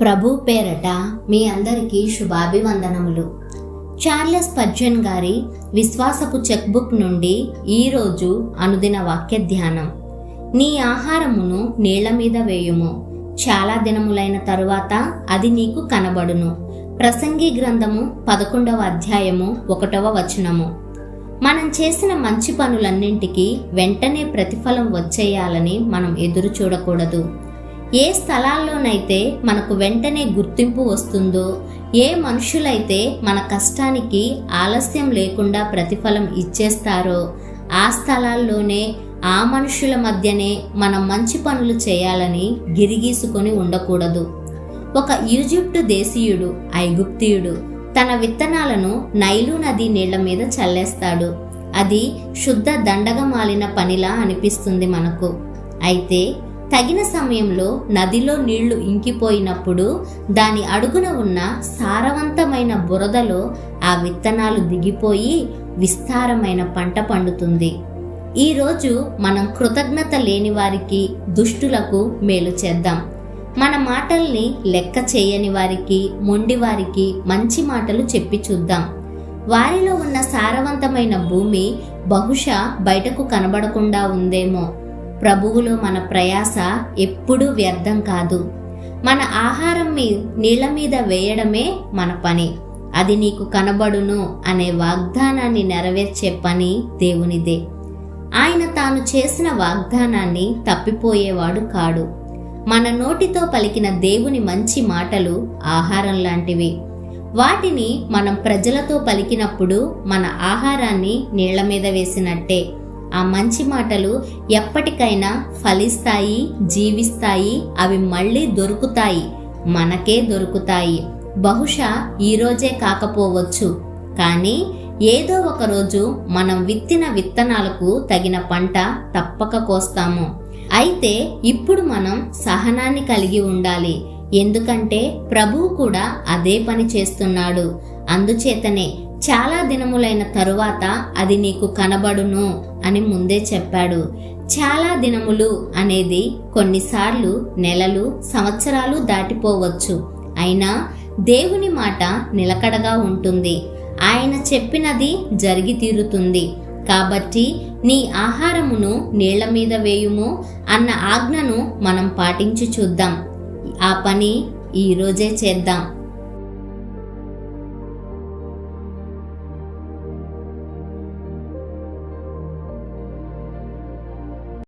ప్రభు పేరట మీ అందరికీ శుభాభివందనములు. చార్లెస్ పర్జన్ గారి విశ్వాసపు చెక్బుక్ నుండి ఈరోజు అనుదిన వాక్య ధ్యానం. నీ ఆహారమును నీళ్ళ మీద వేయుము. చాలా దినములైన తరువాత అది నీకు కనబడును. ప్రసంగి గ్రంథము పదకొండవ అధ్యాయము ఒకటవ వచనము. మనం చేసిన మంచి పనులన్నింటికి వెంటనే ప్రతిఫలం వచ్చేయాలని మనం ఎదురు చూడకూడదు. ఏ స్థలాల్లోనైతే మనకు వెంటనే గుర్తింపు వస్తుందో ఏ మనుషులైతే మన కష్టానికి ఆలస్యం లేకుండా ప్రతిఫలం ఇచ్చేస్తారో ఆ స్థలాల్లోనే ఆ మనుషుల మధ్యనే మనం మంచి పనులు చేయాలని గిరిగీసుకొని ఉండకూడదు. ఒక ఈజిప్టు దేశీయుడు ఐగుప్తియుడు తన విత్తనాలను నైలు నది నీళ్ళ మీద చల్లేస్తాడు. అది శుద్ధ దండగ మాలిన పనిలా అనిపిస్తుంది మనకు. అయితే తగిన సమయంలో నదిలో నీళ్ళు ఇంకిపోయినప్పుడు దాని అడుగున ఉన్న సారవంతమైన బురదలో ఆ విత్తనాలు దిగిపోయి విస్తారమైన పంట పండుతుంది. ఈరోజు మనం కృతజ్ఞత లేని వారికి దుష్టులకు మేలు చేద్దాం. మన మాటల్ని లెక్క చేయని వారికి మొండి వారికి మంచి మాటలు చెప్పి చూద్దాం. వారిలో ఉన్న సారవంతమైన భూమి బహుశా బయటకు కనబడకుండా ఉందేమో. ప్రభువులో మన ప్రయాస ఎప్పుడూ వ్యర్థం కాదు. మన ఆహారం మీ నీళ్ళ మీద వేయడమే మన పని. అది నీకు కనబడును అనే వాగ్దానాన్ని నెరవేర్చే పని దేవునిదే. ఆయన తాను చేసిన వాగ్దానాన్ని తప్పిపోయేవాడు కాడు. మన నోటితో పలికిన దేవుని మంచి మాటలు ఆహారం లాంటివి. వాటిని మనం ప్రజలతో పలికినప్పుడు మన ఆహారాన్ని నీళ్ళ మీద వేసినట్టే. ఆ మంచి మాటలు ఎప్పటికైనా ఫలిస్తాయి జీవిస్తాయి అవి మళ్ళీ దొరుకుతాయి. మనకే దొరుకుతాయి. బహుశా ఈరోజే కాకపోవచ్చు. కానీ ఏదో ఒకరోజు మనం విత్తిన విత్తనాలకు తగిన పంట తప్పక కోస్తాము. అయితే ఇప్పుడు మనం సహనాన్ని కలిగి ఉండాలి. ఎందుకంటే ప్రభువు కూడా అదే పని చేస్తున్నాడు. అందుచేతనే చాలా దినములైన తరువాత అది నీకు కనబడును అని ముందే చెప్పాడు. చాలా దినములు అనేది కొన్నిసార్లు నెలలు సంవత్సరాలు దాటిపోవచ్చు. అయినా దేవుని మాట నిలకడగా ఉంటుంది. ఆయన చెప్పినది జరిగి తీరుతుంది కాబట్టి నీ ఆహారమును నీళ్ళ మీద వేయుము అన్న ఆజ్ఞను మనం పాటించి చూద్దాం. ఆ పని ఈరోజే చేద్దాం.